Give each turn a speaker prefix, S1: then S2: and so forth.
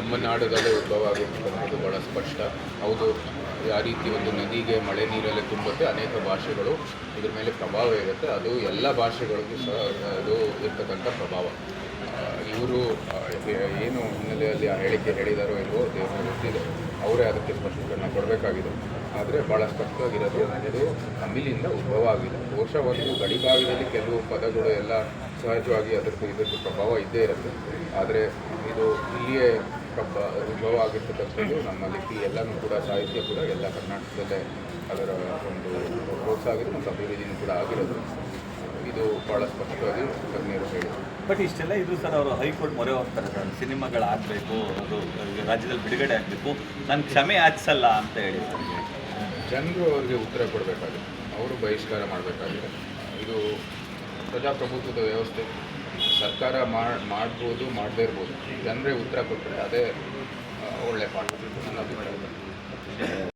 S1: ನಮ್ಮ ನಾಡುಗಳೇ ಉದ್ಭವ ಆಗಿರ್ತಕ್ಕಂಥದ್ದು ಭಾಳ ಸ್ಪಷ್ಟ. ಹೌದು, ಆ ರೀತಿ ಒಂದು ನದಿಗೆ ಮಳೆ ನೀರಲ್ಲೇ ತುಂಬುತ್ತೆ, ಅನೇಕ ಭಾಷೆಗಳು ಇದ್ರ ಮೇಲೆ ಪ್ರಭಾವ ಇರುತ್ತೆ. ಅದು ಎಲ್ಲ ಭಾಷೆಗಳಿಗೂ ಸಹ ಅದು ಇರ್ತಕ್ಕಂಥ ಪ್ರಭಾವ. ಇವರು ಏನು ಹಿನ್ನೆಲೆಯಲ್ಲಿ ಆ ಹೇಳಿಕೆ ಹೇಳಿದಾರೋ ಇಲ್ವೋ ದೇವರು ಗೊತ್ತಿದೆ. ಅವರೇ ಅದಕ್ಕೆ ಸ್ಪಷ್ಟೀಕರಣ ಕೊಡಬೇಕಾಗಿದೆ. ಆದರೆ ಭಾಳ ಸ್ಪಷ್ಟವಾಗಿರೋದು ಇದು ತಮಿಳಿಂದ ಉದ್ಭವ ಆಗಿದೆ ಬಹುಶಃ ಗಡಿಭಾಗದಲ್ಲಿ ಕೆಲವು ಪದಗಳು ಎಲ್ಲ ಸಹಜವಾಗಿ ಅದಕ್ಕೆ ಇದಕ್ಕೆ ಪ್ರಭಾವ ಇದ್ದೇ ಇರುತ್ತೆ. ಆದರೆ ಇದು ಇಲ್ಲಿಯೇ ಪ್ರಭ ಉದ್ಭವ ಆಗಿರ್ತಕ್ಕಂಥದ್ದು ನಮ್ಮ ಲಿಪಿ ಎಲ್ಲನೂ ಕೂಡ ಸಾಹಿತ್ಯ ಕೂಡ ಎಲ್ಲ ಕರ್ನಾಟಕದಲ್ಲೇ ಅದರ ಒಂದು ಪ್ರೋತ್ಸಾಹ ಆಗಿದೆ ಮತ್ತು ಅಭಿವೃದ್ಧಿನೂ ಕೂಡ ಆಗಿರೋದು. ಇದು ಭಾಳ ಸ್ಪಷ್ಟವಾಗಿ ತಜ್ಞರು ಹೇಳಿದರು
S2: ಬಟ್ ಇಷ್ಟೆಲ್ಲ ಇದ್ರು ಸರ್ ಅವರು ಹೈಕೋರ್ಟ್ ಮೊರೆ ಹೋಗ್ತಾರೆ ಸರ್. ಸಿನಿಮಾಗಳಾಗಬೇಕು ಅದು ರಾಜ್ಯದಲ್ಲಿ ಬಿಡುಗಡೆ ಆಗಬೇಕು. ನಾನು ಕ್ಷಮೆ ಯಾಚಿಸಲ್ಲ ಅಂತ ಹೇಳಿ
S1: ಜನರು ಅವರಿಗೆ ಉತ್ತರ ಕೊಡಬೇಕಾಗಿದೆ. ಅವರು ಬಹಿಷ್ಕಾರ ಮಾಡಬೇಕಾಗಿದೆ. ಇದು ಪ್ರಜಾಪ್ರಭುತ್ವದ ವ್ಯವಸ್ಥೆ. ಸರ್ಕಾರ ಮಾಡ್ಬೋದು ಮಾಡದೇ ಇರ್ಬೋದು. ಜನರೇ ಉತ್ತರ ಕೊಟ್ಟರೆ ಅದೇ ಒಳ್ಳೆಯ ಒಳ್ಳೆ ಪಾಠ.